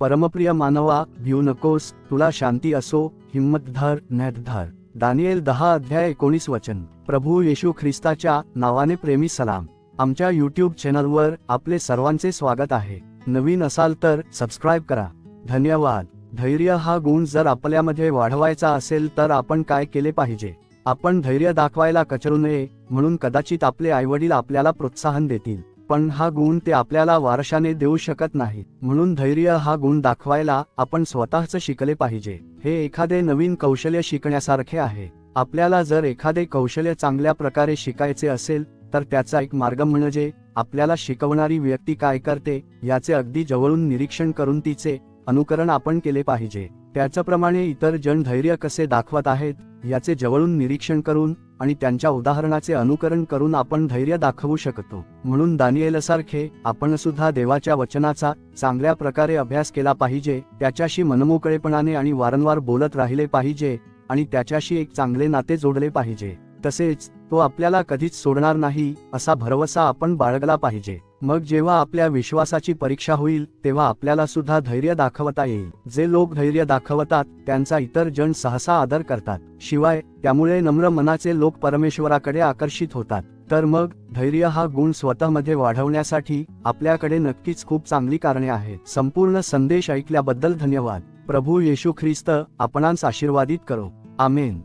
परमप्रिय मानवा भिऊ नकोस तुला शांती असो हिंमतधर धर नैत धर. दहा अध्याय एकोणीस वचन. प्रभू येशू ख्रिस्ताच्या नावाने प्रेमी सलाम. आमच्या यूट्यूब चॅनलवर आपले सर्वांचे स्वागत आहे. नवीन असाल तर सबस्क्राईब करा. धन्यवाद. धैर्य हा गुण जर आपल्यामध्ये वाढवायचा असेल तर आपण काय केले पाहिजे? आपण धैर्य दाखवायला कचरू नये म्हणून कदाचित आपले आईवडील आपल्याला प्रोत्साहन देतील. पण हा गुण ते आपल्याला वारशाने देऊ शकत नाही म्हणून धैर्य हा गुण दाखवायला आपण स्वतःच शिकले पाहिजे. हे एखादे नवीन कौशल्य शिकण्यासारखे आहे. आपल्याला जर एखादे कौशल्य चांगल्या प्रकारे शिकायचे असेल तर त्याचा एक मार्ग म्हणजे आपल्याला शिकवणारी व्यक्ती काय करते याचे अगदी जवळून निरीक्षण करून तिचे अनुकरण आपण केले पाहिजे. त्याचप्रमाणे इतर जण धैर्य कसे दाखवत आहेत याचे जवळून निरीक्षण करून आणि त्यांच्या उदाहरणाचे अनुकरण करून आपण धैर्य दाखवू शकतो. म्हणून दानिયેलसारखे आपण सुद्धा देवाच्या वचनाचा चांगल्या प्रकारे अभ्यास केला पाहिजे त्याच्याशी मनमोकळेपणाने आणि वारंवार बोलत राहिले पाहिजे आणि त्याच्याशी एक चांगले नाते जोडले पाहिजे. तसेच तो आपल्याला कधीच सोडणार नाही असा भरवसा आपण बाळगला पाहिजे. मग जेव्हा आपल्या विश्वासाची परीक्षा होईल तेव्हा आपल्याला सुद्धा धैर्य दाखवता येईल. जे लोक धैर्य दाखवतात त्यांचा इतर जण सहसा आदर करतात. शिवाय त्यामुळे नम्र मनाचे लोक परमेश्वराकडे आकर्षित होतात. तर मग धैर्य हा गुण स्वतःमध्ये वाढवण्यासाठी आपल्याकडे नक्कीच खूप चांगली कारणे आहेत. संपूर्ण संदेश ऐकल्याबद्दल धन्यवाद. प्रभू येशू ख्रिस्त आपणांस आशीर्वादित करो. आमेन.